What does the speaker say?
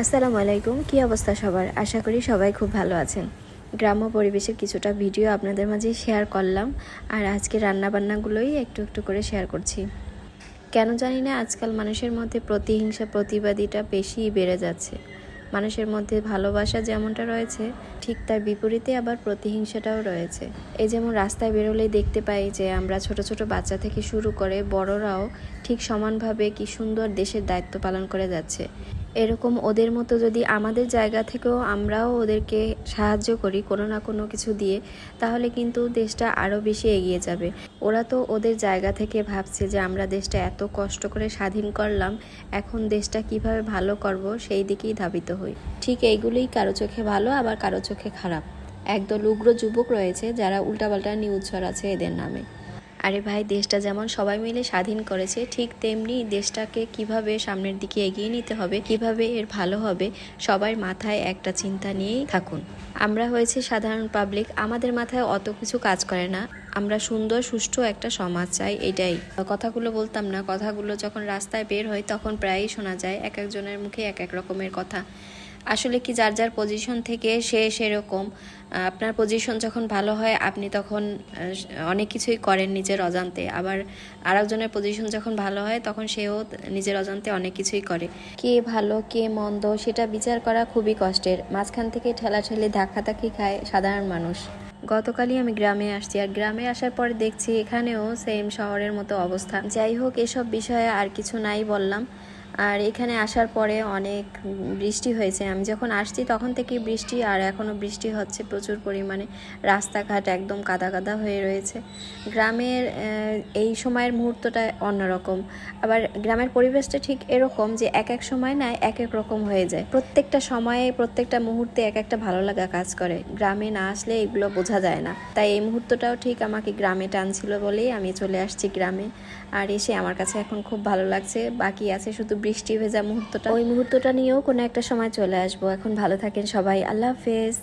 আসসালামু আলাইকুম, কী অবস্থা সবার? আশা করি সবাই খুব ভালো আছেন। গ্রাম্য পরিবেশের কিছুটা ভিডিও আপনাদের মাঝে শেয়ার করলাম, আর আজকে রান্নাবান্নাগুলোই একটু একটু করে শেয়ার করছি। কেন জানি না আজকাল মানুষের মধ্যে প্রতিহিংসা, প্রতিবাদীটা বেশি বেড়ে যাচ্ছে। মানুষের মধ্যে ভালোবাসা যেমনটা রয়েছে, ঠিক তার বিপরীতে আবার প্রতিহিংসাটাও রয়েছে। এই যেমন রাস্তায় বেরোলেই দেখতে পাই যে আমরা ছোট ছোট বাচ্চা থেকে শুরু করে বড়রাও ঠিক সমানভাবে কি সুন্দর দেশের দায়িত্ব পালন করে যাচ্ছে। এরকম ওদের মতো যদি আমাদের জায়গা থেকেও আমরাও ওদেরকে সাহায্য করি কোনো না কোনো কিছু দিয়ে, তাহলে কিন্তু দেশটা আরও বেশি এগিয়ে যাবে। ওরা তো ওদের জায়গা থেকে ভাবছে যে আমরা দেশটা এত কষ্ট করে স্বাধীন করলাম, এখন দেশটা কীভাবে ভালো করব সেই দিকেই ধাবিত হই। ঠিক এইগুলোই কারও চোখে ভালো, আবার কারও চোখে খারাপ। একদল উগ্র যুবক রয়েছে যারা উল্টাপাল্টা নিউজ ছড়াচ্ছে এদের নামে। আরে ভাই, দেশটা যেমন সবাই মিলে স্বাধীন করেছে, ঠিক তেমনি দেশটাকে কীভাবে সামনের দিকে এগিয়ে নিতে হবে, কীভাবে এর ভালো হবে সবার মাথায় একটা চিন্তা নিয়েই থাকুন। আমরা হয়েছে সাধারণ পাবলিক আমাদের মাথায় অত কিছু কাজ করে না। আমরা সুন্দর, সুষ্ঠু একটা সমাজ চাই, এটাই। কথাগুলো বলতাম না, কথাগুলো যখন রাস্তায় বের হয় তখন প্রায়ই শোনা যায়, এক একজনের মুখে এক এক রকমের কথা। আসলে কি যার যার পজিশন থেকে সে সেরকম। আপনার পজিশন যখন ভালো হয়, আপনি তখন অনেক কিছুই করেন নিজের অজান্তে। আবার আরেকজনের পজিশন যখন ভালো হয়, তখন সেও নিজের অজান্তে অনেক কিছুই করে। কে ভালো, কে মন্দ, সেটা বিচার করা খুবই কষ্টের। মাঝখান থেকে ঠেলাঠেলি, ধাক্কাধাক্কি খায় সাধারণ মানুষ। গতকালই আমি গ্রামে আসছি, আর গ্রামে আসার পর দেখছি এখানেও সেম শহরের মতো অবস্থা। যাই হোক, এসব বিষয়ে আর কিছু নাই বললাম। আর এখানে আসার পরে অনেক বৃষ্টি হয়েছে। আমি যখন আসছি তখন থেকেই বৃষ্টি, আর এখনও বৃষ্টি হচ্ছে প্রচুর পরিমাণে। রাস্তাঘাট একদম কাদা কাদা হয়ে রয়েছে। গ্রামের এই সময়ের মুহূর্তটা অন্যরকম। আবার গ্রামের পরিবেশটা ঠিক এরকম যে এক এক সময় না এক এক রকম হয়ে যায়। প্রত্যেকটা সময়ে, প্রত্যেকটা মুহূর্তে এক একটা ভালো লাগা কাজ করে। গ্রামে না আসলে এগুলো বোঝা যায় না। তাই এই মুহূর্তটাও ঠিক আমাকে গ্রামে টানছিল বলেই আমি চলে আসছি গ্রামে। আর এসে আমার কাছে এখন খুব ভালো লাগছে। বাকি আছে শুধু বৃষ্টি ভেজা মুহূর্তটা। ওই মুহূর্তটা নিয়েও কোনো একটা সময় চলে আসব। এখন ভালো থাকেন সবাই। আল্লাহ হাফেজ।